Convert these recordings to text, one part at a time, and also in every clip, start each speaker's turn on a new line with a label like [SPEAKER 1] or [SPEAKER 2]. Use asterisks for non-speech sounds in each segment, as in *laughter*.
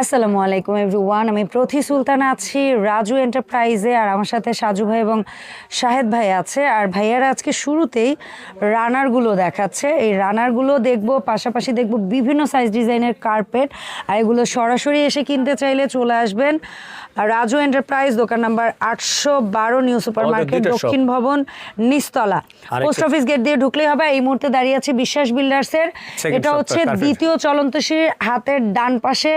[SPEAKER 1] আসসালামু আলাইকুম এভরিওয়ান আমি প্রথি সুলতান আছি রাজু এন্টারপ্রাইজে আর আমার সাথে সাজু ভাই এবং শাহেদ ভাই আছে। আর ভাইয়ারা আজকে শুরুতেই রানারগুলো দেখাচ্ছে। এই রানারগুলো দেখব পাশাপাশি দেখব বিভিন্ন সাইজ ডিজাইনের কার্পেট আর এগুলো সরাসরি এসে কিনতে চাইলে চলে আসবেন। আর রাজু এন্টারপ্রাইজ দোকান নাম্বার আটশো বারো নিউ সুপার মার্কেট দক্ষিণ ভবন নিস্তলা পোস্ট অফিস গেট দিয়ে ঢুকলেই হবে। এই মুহূর্তে দাঁড়িয়ে আছে বিশ্বাস বিল্ডার্সের এটা হচ্ছে দ্বিতীয় চলন্ত হাতের ডান পাশে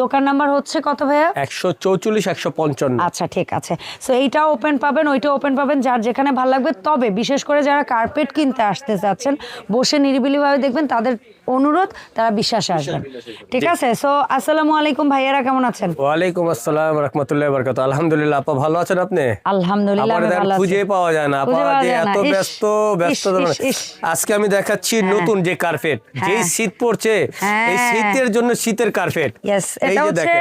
[SPEAKER 1] দোকান নাম্বার হচ্ছে কত ভাইয়া?
[SPEAKER 2] একশো চৌচল্লিশ একশো পঞ্চান্ন।
[SPEAKER 1] আচ্ছা ঠিক আছে। সো এইটাও ওপেন পাবেন ওইটা ওপেন পাবেন যার যেখানে ভালো লাগবে। তবে বিশেষ করে যারা কার্পেট কিনতে আসতে চাচ্ছেন বসে নিরিবিলিভাবে দেখবেন তাদের অনুরোধ তারা বিশ্বাসে আসবেন। ঠিক আছে সো আসসালামু আলাইকুম ভাইয়ারা কেমন আছেন?
[SPEAKER 2] ওয়ালাইকুম আসসালাম রহমতুল্লাহ বরকাত আলহামদুলিল্লাহ আপা ভালো আছেন আপনি?
[SPEAKER 1] আলহামদুলিল্লাহ
[SPEAKER 2] আমার
[SPEAKER 1] আমি ভালো আছি।
[SPEAKER 2] খুঁজে পাওয়া যায় না আপা যে এত ব্যস্ত ব্যস্ত। আজকে আমি দেখাচ্ছি নতুন যে কার্পেট যেই
[SPEAKER 1] হ্যাঁ।
[SPEAKER 2] শীত পড়ছে
[SPEAKER 1] হ্যাঁ।
[SPEAKER 2] এই শীতের জন্য শীতের কার্পেট
[SPEAKER 1] Yes, এটা হচ্ছে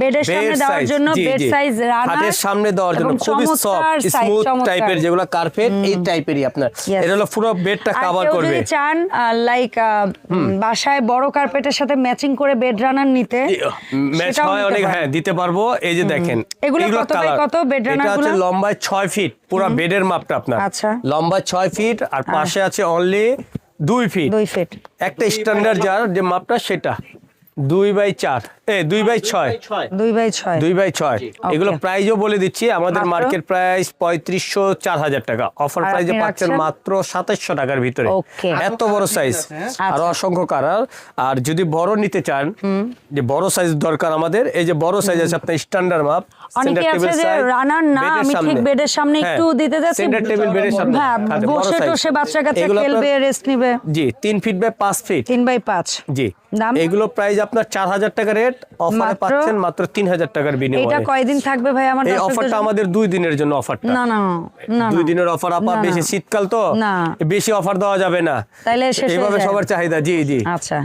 [SPEAKER 1] বেডের সামনে দেওয়ার জন্য বেড সাইজ রানার
[SPEAKER 2] সামনে দেওয়ার জন্য খুবই সফট স্মুথ টাইপের যেগুলো কার্পেট এই টাইপেরই আপনার. এটা হলো পুরো বেডটা কভার করবে
[SPEAKER 1] যদি চান লাইক বাসায় বড় কার্পেটের সাথে ম্যাচিং করে বেড রানার নিতে
[SPEAKER 2] ম্যাচ হয় অনেক হ্যাঁ দিতে পারব। এই যে দেখেন
[SPEAKER 1] এগুলো কত বাই। কত
[SPEAKER 2] বেড
[SPEAKER 1] রানারগুলো?
[SPEAKER 2] লম্বায় ছয় ফিট পুরো বেডের মাপটা আপনার।
[SPEAKER 1] আচ্ছা।
[SPEAKER 2] লম্বা 6 ফিট আর পাশে আছে অনলি 2 ফিট।
[SPEAKER 1] 2 ফিট।
[SPEAKER 2] একটা স্ট্যান্ডার্ড যার যে মাপটা সেটা। দুই বাই চার। এ দুই বাই ছয়।
[SPEAKER 1] দুই বাই ছয়।
[SPEAKER 2] দুই বাই ছয়। এগুলো প্রাইজও বলে দিচ্ছি। আমাদের মার্কেট প্রাইস পঁয়ত্রিশশো চার হাজার টাকা। অফার
[SPEAKER 1] আর
[SPEAKER 2] প্রাইজে পাচ্ছেন মাত্র সাতাশশো টাকার ভিতরে। এত বড় সাইজ আর
[SPEAKER 1] আচ্ছা।
[SPEAKER 2] অসংখ্য কালার। আর যদি বড় নিতে চান যে বড় সাইজ দরকার আমাদের এই যে বড় সাইজ আছে আপনার স্ট্যান্ডার্ড মাপ
[SPEAKER 1] অনেকে আছে যে রানার না আমি ঠিক বেডের সামনে একটু দিতে যাচ্ছি।
[SPEAKER 2] সেন্টার টেবিল বেডের সামনে।
[SPEAKER 1] হ্যাঁ
[SPEAKER 2] আচ্ছা,
[SPEAKER 1] বসে টসে বাচ্চা কাচ্চা খেলবে রেস্ট নিবে।
[SPEAKER 2] জি তিন ফিট বাই পাঁচ ফিট
[SPEAKER 1] তিন বাই পাঁচ।
[SPEAKER 2] জি।
[SPEAKER 1] দাম?
[SPEAKER 2] এগুলো প্রাইস আপনার চার হাজার টাকা রেট অফারে? পাচ্ছেন মাত্র তিন হাজার টাকার
[SPEAKER 1] এটা
[SPEAKER 2] বিনিময়ে
[SPEAKER 1] কয়দিন থাকবে ভাই আমার
[SPEAKER 2] এই অফারটা আমাদের দুই দিনের জন্য অফারটা
[SPEAKER 1] না না না
[SPEAKER 2] দুই দিনের অফার আপা। বেশি শীতকাল তো বেশি অফার দেওয়া যাবে না।
[SPEAKER 1] হয়ে
[SPEAKER 2] এইভাবে সবার চাহিদা জি জি।
[SPEAKER 1] আচ্ছা।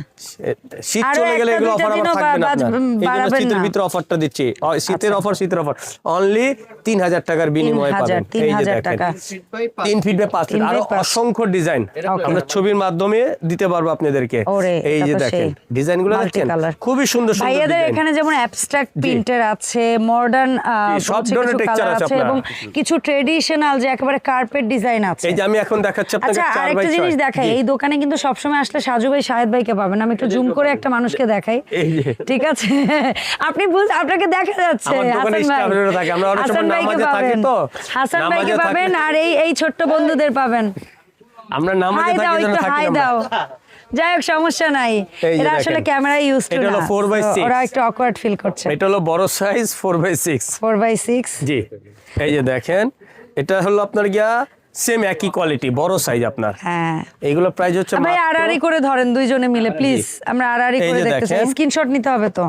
[SPEAKER 2] শীত চলে গেলে এগুলো অফার আবার থাকবে না আপনার। শীতের। ভিতরে অফারটা দিচ্ছি। শীতের
[SPEAKER 1] আচ্ছা।
[SPEAKER 2] অফার শীতের অফার অনলি তিন হাজার টাকার বিনিময়ে পাবেন।
[SPEAKER 1] তিন
[SPEAKER 2] এই যে
[SPEAKER 1] হাজার
[SPEAKER 2] দেখেন।
[SPEAKER 1] টাকা।
[SPEAKER 2] তিন ফিট বাই পাঁচ ফিট
[SPEAKER 1] আরও
[SPEAKER 2] অসংখ্য ডিজাইন আমরা ছবির মাধ্যমে দিতে পারব আপনাদেরকে। এই যে দেখেন।
[SPEAKER 1] সেই।
[SPEAKER 2] ডিজাইনগুলো দেখেন
[SPEAKER 1] Multicolor।
[SPEAKER 2] খুবই সুন্দর সুন্দর
[SPEAKER 1] ভাইয়াদের এখানে যেমন অ্যাবস্ট্রাক্ট প্রিন্টার আছে মডার্ন
[SPEAKER 2] সব ধরনের texture আছে আপনার।
[SPEAKER 1] এবং কিছু ট্রেডিশনাল যে একেবারে কার্পেট ডিজাইন আছে।
[SPEAKER 2] এই যে আমি এখন দেখাচ্ছি আপনাকে
[SPEAKER 1] আচ্ছা আরেকটা জিনিস দেখাই এই দোকানে কিন্তু সবসময় আসলে সাজু ভাই শাহেদ ভাইকে পাবেন। আমি একটু জুম করে একটা মানুষকে দেখাই। ঠিক আছে? আপনি বুঝ আপনাকে দেখা যাচ্ছে হাসান ভাইকে পাবেন।
[SPEAKER 2] তো,
[SPEAKER 1] হাসান ভাইকে পাবেন আর এই এই ছোট্ট বন্ধুদের পাবেন।
[SPEAKER 2] আমরা নামাজে থাকি যেন থাকি।
[SPEAKER 1] দাও। যাই হোক সমস্যা নাই। এরা আসলে। ক্যামেরা ইউজ টু
[SPEAKER 2] হলো
[SPEAKER 1] না।
[SPEAKER 2] 4 by 6
[SPEAKER 1] ওরা একটু অকওয়ার্ড ফিল করছে।
[SPEAKER 2] এটা হলো বড় size four by six
[SPEAKER 1] four by six
[SPEAKER 2] জি। এই যে দেখেন এটা হলো আপনার গিয়া সেম একই কোয়ালিটি বড় সাইজ আপনার।
[SPEAKER 1] হ্যাঁ।
[SPEAKER 2] এইগুলো প্রাইস হচ্ছে
[SPEAKER 1] ভাই আড়াআড়ি করে ধরেন দুইজনে মিলে প্লিজ আমরা আড়াআড়ি করে দেখতে চাই। স্ক্রিনশট নিতে হবে তো।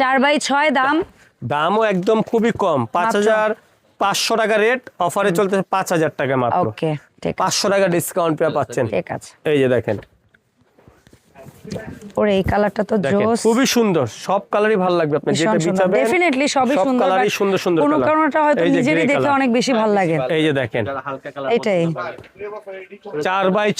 [SPEAKER 1] চার বাই ছয় দাম?
[SPEAKER 2] দামও একদম খুবই কম। পাঁচ? হাজার পাঁচশো টাকা রেট অফারে চলতেছে পাঁচ হাজার টাকা মাত্র।
[SPEAKER 1] ওকে ঠিক আছে।
[SPEAKER 2] পাঁচশো টাকা ডিসকাউন্ট পেয়ে পাচ্ছেন।
[SPEAKER 1] ঠিক আছে।
[SPEAKER 2] এই যে দেখেন।
[SPEAKER 1] ওরে এই কালারটা তো জোস
[SPEAKER 2] খুবই সুন্দর। সব কালারই ভালো লাগবে আপনি যেটা
[SPEAKER 1] ডেফিনেটলি সবই
[SPEAKER 2] সব
[SPEAKER 1] সুন্দর
[SPEAKER 2] কালারই সুন্দর সুন্দর
[SPEAKER 1] কোনো। কারণটা হয়তো নিজেরই দেখে অনেক বেশি ভালো লাগে।
[SPEAKER 2] এই যে দেখেন
[SPEAKER 1] এটাই
[SPEAKER 2] বাই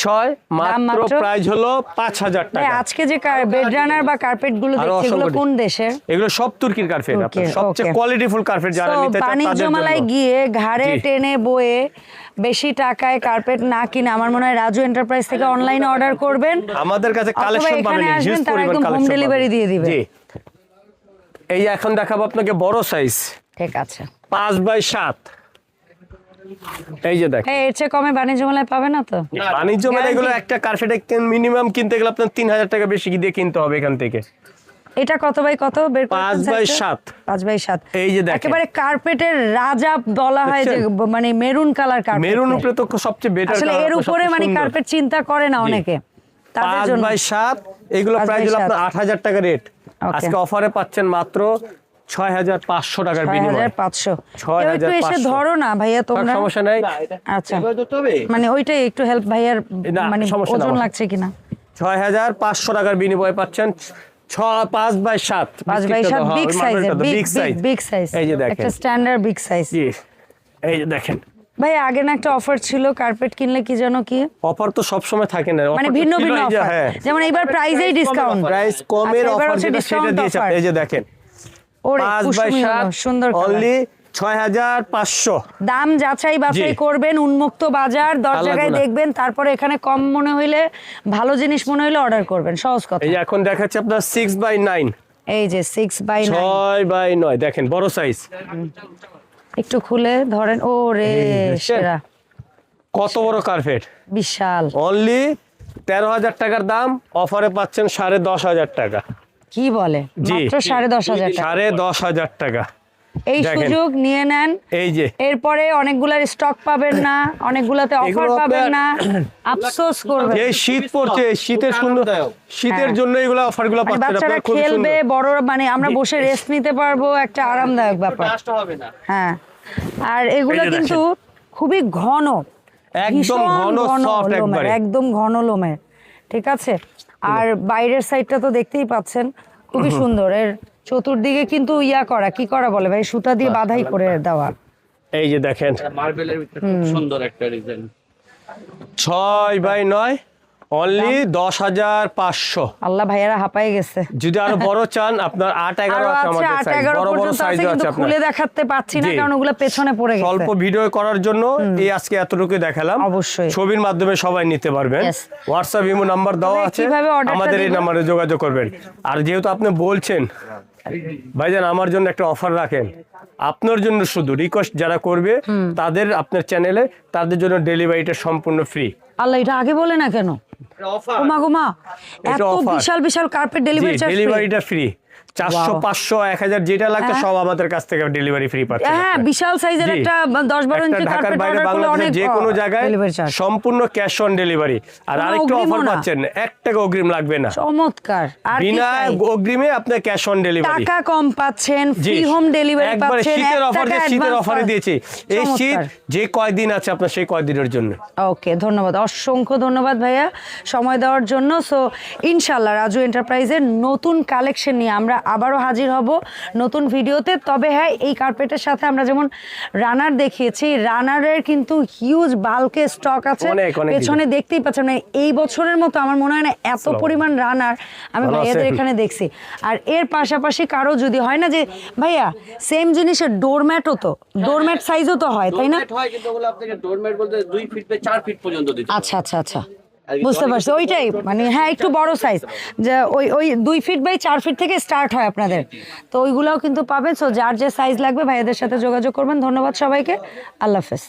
[SPEAKER 2] মাত্র
[SPEAKER 1] মাত্র?
[SPEAKER 2] প্রাইস হলো পাঁচ হাজার
[SPEAKER 1] ভাই
[SPEAKER 2] টাকা।
[SPEAKER 1] আজকে যে বেড রানার বা
[SPEAKER 2] কার্পেটগুলো
[SPEAKER 1] দেখছি এগুলো কোন দেশের?
[SPEAKER 2] এগুলো সব তুর্কির কার্পেট আপনার সবচেয়ে কোয়ালিটিফুল কার্পেট যারা নিতে চান তাদের
[SPEAKER 1] মেলায়
[SPEAKER 2] জন্য।
[SPEAKER 1] গিয়ে ঘাড়ে টেনে বয়ে বেশি টাকায় কার্পেট না কিনে আমার মনে হয় রাজু এন্টারপ্রাইজ থেকে অনলাইনে অর্ডার করবেন।
[SPEAKER 2] আমাদের কাছে
[SPEAKER 1] অথবা
[SPEAKER 2] কালেকশন পাবেন হিউজ পরিমাণ
[SPEAKER 1] একদম home
[SPEAKER 2] কালেকশন
[SPEAKER 1] দিয়ে দিবে।
[SPEAKER 2] জি। এই এখন দেখাবো আপনাকে বড় সাইজ
[SPEAKER 1] ঠিক আছে।
[SPEAKER 2] পাঁচ বাই সাত। এই যে দেখেন।
[SPEAKER 1] এর চেয়ে কমে বাণিজ্য মেলায় পাবে না তো?
[SPEAKER 2] বাণিজ্য মেলা এগুলো একটা কার্পেট মিনিমাম কিনতে গেলে আপনার তিন হাজার টাকা বেশি দিয়ে কিনতে হবে এখান থেকে?
[SPEAKER 1] এটা কত বাই কত? বের
[SPEAKER 2] বাই
[SPEAKER 1] বাই
[SPEAKER 2] এই যে দেখেন।
[SPEAKER 1] একেবারে কার্পেটের রাজা বলা হয় যে মানে মেরুন কালার কার্পেট
[SPEAKER 2] মেরুন উপরে তো সবচেয়ে বেটার
[SPEAKER 1] আসলে এর উপরে মানে কার্পেট চিন্তা করে না অনেকে।
[SPEAKER 2] পাঁচ বাই সাত এগুলো প্রাইস হলো আপনার আট হাজার টাকা রেট। আজকে অফারে পাচ্ছেন মাত্র ছয় হাজার পাঁচশো টাকার বিনিময়ে।
[SPEAKER 1] পাঁচশো।
[SPEAKER 2] ছয় হাজার
[SPEAKER 1] এসে ধরো না ভাইয়া তোমরা।
[SPEAKER 2] সমস্যা নাই।
[SPEAKER 1] আচ্ছা। মানে ওইটাই একটু হেল্প ভাইয়ার মানে ওজন লাগছে কিনা?
[SPEAKER 2] ছয় হাজার পাঁচশো টাকার বিনিময়ে পাচ্ছেন ছ পাঁচ বাই সাত।
[SPEAKER 1] পাঁচ বাই সাত বিগ
[SPEAKER 2] সাইজ
[SPEAKER 1] বিগ সাইজ
[SPEAKER 2] এই যে দেখেন।
[SPEAKER 1] স্ট্যান্ডার্ড বিগ সাইজ
[SPEAKER 2] এই যে দেখেন।
[SPEAKER 1] ভাই আগে না একটা অফার ছিল কার্পেট কিনলে কি যেন কি?
[SPEAKER 2] অফার তো সব সময় থাকে না
[SPEAKER 1] মানে ভিন্ন ভিন্ন অফার
[SPEAKER 2] হ্যাঁ।
[SPEAKER 1] যেমন এবার প্রাইজেই ডিসকাউন্ট
[SPEAKER 2] প্রাইস কমের অফার যেটা সেটা দিয়েছে। এই যে দেখেন।
[SPEAKER 1] ওরে সুন্দর
[SPEAKER 2] অনলি ছয় হাজার পাঁচশো।
[SPEAKER 1] দাম যাচাই বাছাই করবেন উন্মুক্ত বাজার দশ জায়গায় দেখবেন তারপরে এখানে কম মনে হইলে ভালো জিনিস মনে হইলে অর্ডার করবেন সহজ কথা।
[SPEAKER 2] এই এখন দেখাচ্ছে আপনার সিক্স বাই নাইন
[SPEAKER 1] এই যে সিক্স বাই
[SPEAKER 2] ছয় বাই নয় দেখেন বড় সাইজ
[SPEAKER 1] একটু খুলে ধরেন ও রে সেরা।
[SPEAKER 2] কত বড় কার্পেট?
[SPEAKER 1] বিশাল।
[SPEAKER 2] অনলি তেরো হাজার টাকার দাম অফারে পাচ্ছেন সাড়ে দশ হাজার টাকা।
[SPEAKER 1] কি বলে? সাড়ে দশ হাজার
[SPEAKER 2] সাড়ে দশ হাজার টাকা।
[SPEAKER 1] এই সুযোগ নিয়ে নেন।
[SPEAKER 2] এই যে।
[SPEAKER 1] এরপরে অনেকগুলার স্টক পাবেন না অনেকগুলাতে অফার পাবেন না। *clears throat* আফসোস করবেন।
[SPEAKER 2] এই শীত পড়ছে শীতের সুন্দর শীতের জন্য এগুলো অফারগুলো
[SPEAKER 1] মানে
[SPEAKER 2] পাচ্ছেন
[SPEAKER 1] বাচ্চারা খেলবে বড় মানে আমরা বসে রেস্ট নিতে পারব একটা আরামদায়ক ব্যাপার। হবে না। হ্যাঁ। আর এগুলো কিন্তু খুবই ঘন।
[SPEAKER 2] একদম ঘন,
[SPEAKER 1] লোমের,
[SPEAKER 2] একবারে।
[SPEAKER 1] একদম ঘন লোমের। ঠিক আছে? আর বাইরের সাইডটা তো দেখতেই পাচ্ছেন। খুবই সুন্দর। এর চতুর্দিকে কিন্তু ইয়া করা কি করা বলে ভাই? সুতা দিয়ে বাধাই করে দেওয়া।
[SPEAKER 2] এই যে দেখেন।
[SPEAKER 3] মার্বেলের ভিতরে খুব সুন্দর একটা ডিজাইন
[SPEAKER 2] ছয় বাই নয়? অনলি দশ হাজার পাঁচশো।
[SPEAKER 1] আল্লাহ ভাইয়ারা হাঁপাই গেছে।
[SPEAKER 2] যদি আরও বড় চান আপনার আট এগারো আছে
[SPEAKER 1] আছে
[SPEAKER 2] আমাদের
[SPEAKER 1] আট এগারো
[SPEAKER 2] বড় বড় সাইজ আছে আপনার।
[SPEAKER 1] খুলে দেখাতে পাচ্ছি না। কারণ ওগুলো পেছনে পড়ে গেছে।
[SPEAKER 2] স্বল্প ভিডিও করার জন্য এই আজকে এতটুকু দেখালাম।
[SPEAKER 1] অবশ্যই।
[SPEAKER 2] ছবির মাধ্যমে সবাই নিতে পারবেন। হোয়াটসঅ্যাপ ইমো নাম্বার দেওয়া আছে। আমাদের এই? নাম্বারে যোগাযোগ করবেন। আর যেহেতু আপনি বলছেন ভাইজান আমার জন্য একটা অফার রাখেন। আপনার জন্য শুধু রিকোয়েস্ট যারা করবে তাদের আপনার চ্যানেলে তাদের জন্য ডেলিভারিটা সম্পূর্ণ ফ্রি
[SPEAKER 1] আল্লাহ এটা আগে বলে না কেন?
[SPEAKER 3] অফার
[SPEAKER 1] ওমা গোমা এত বিশাল বিশাল কার্পেট ডেলিভারি চার্জ
[SPEAKER 2] ডেলিভারিটা ফ্রি চারশো পাঁচশো এক হাজার যেটা লাগবে
[SPEAKER 1] হ্যাঁ।
[SPEAKER 2] সব আমাদের কাছ থেকে ডেলিভারি ফ্রি পাচ্ছেন
[SPEAKER 1] হ্যাঁ বিশাল সাইজের একটা দশ বারো ইঞ্চি
[SPEAKER 2] ঢাকার বাইরে বাংলাদেশের যে কোনো জায়গায় সম্পূর্ণ ক্যাশ অন ডেলিভারি আর আরেকটা অফার। পাচ্ছেন এক টাকা অগ্রিম লাগবে না।
[SPEAKER 1] চমৎকার।
[SPEAKER 2] বিনা অগ্রিমে আপনার ক্যাশ অন ডেলিভারি
[SPEAKER 1] টাকা কম পাচ্ছেন ফ্রি হোম ডেলিভারি পাচ্ছেন
[SPEAKER 2] শীতের অফার দিয়ে শীতের অফারে দিয়েছি। এই শীত যে কয়দিন আছে আপনার সেই কয়দিনের জন্য?
[SPEAKER 1] ওকে ধন্যবাদ। অসংখ্য ধন্যবাদ ভাইয়া সময় দেওয়ার জন্য। সো ইনশাল্লাহ রাজু এন্টারপ্রাইজের নতুন কালেকশন নিয়ে আমরা আবারও হাজির হব নতুন ভিডিওতে। তবে হ্যাঁ এই কার্পেটের সাথে আমরা যেমন রানার দেখিয়েছি রানারের কিন্তু হিউজ বালকে স্টক আছে। পেছনে দেখতেই পাচ্ছেন মানে এই বছরের মতো আমার মনে হয় না এত পরিমাণ রানার আমি ভাইয়াদের এখানে দেখছি। আর এর পাশাপাশি কারও যদি হয় না যে ভাইয়া সেম জিনিসের ডোরম্যাটও তো ডোরম্যাট সাইজও তো হয় তাই না?
[SPEAKER 3] হয় কিন্তু ওগুলো আপনাকে ডোরমেট বলতে দুই ফিট থেকে চার ফিট পর্যন্ত দিতে
[SPEAKER 1] আচ্ছা আচ্ছা আচ্ছা। বুঝতে পারছি ওইটাই মানে হ্যাঁ একটু বড় সাইজ যে ওই ওই দুই ফিট বাই চার ফিট থেকে স্টার্ট হয় আপনাদের। তো ওইগুলোও কিন্তু পাবেন। সো যার যে সাইজ লাগবে ভাইয়াদের সাথে যোগাযোগ করবেন। ধন্যবাদ সবাইকে। আল্লাহ হাফেজ।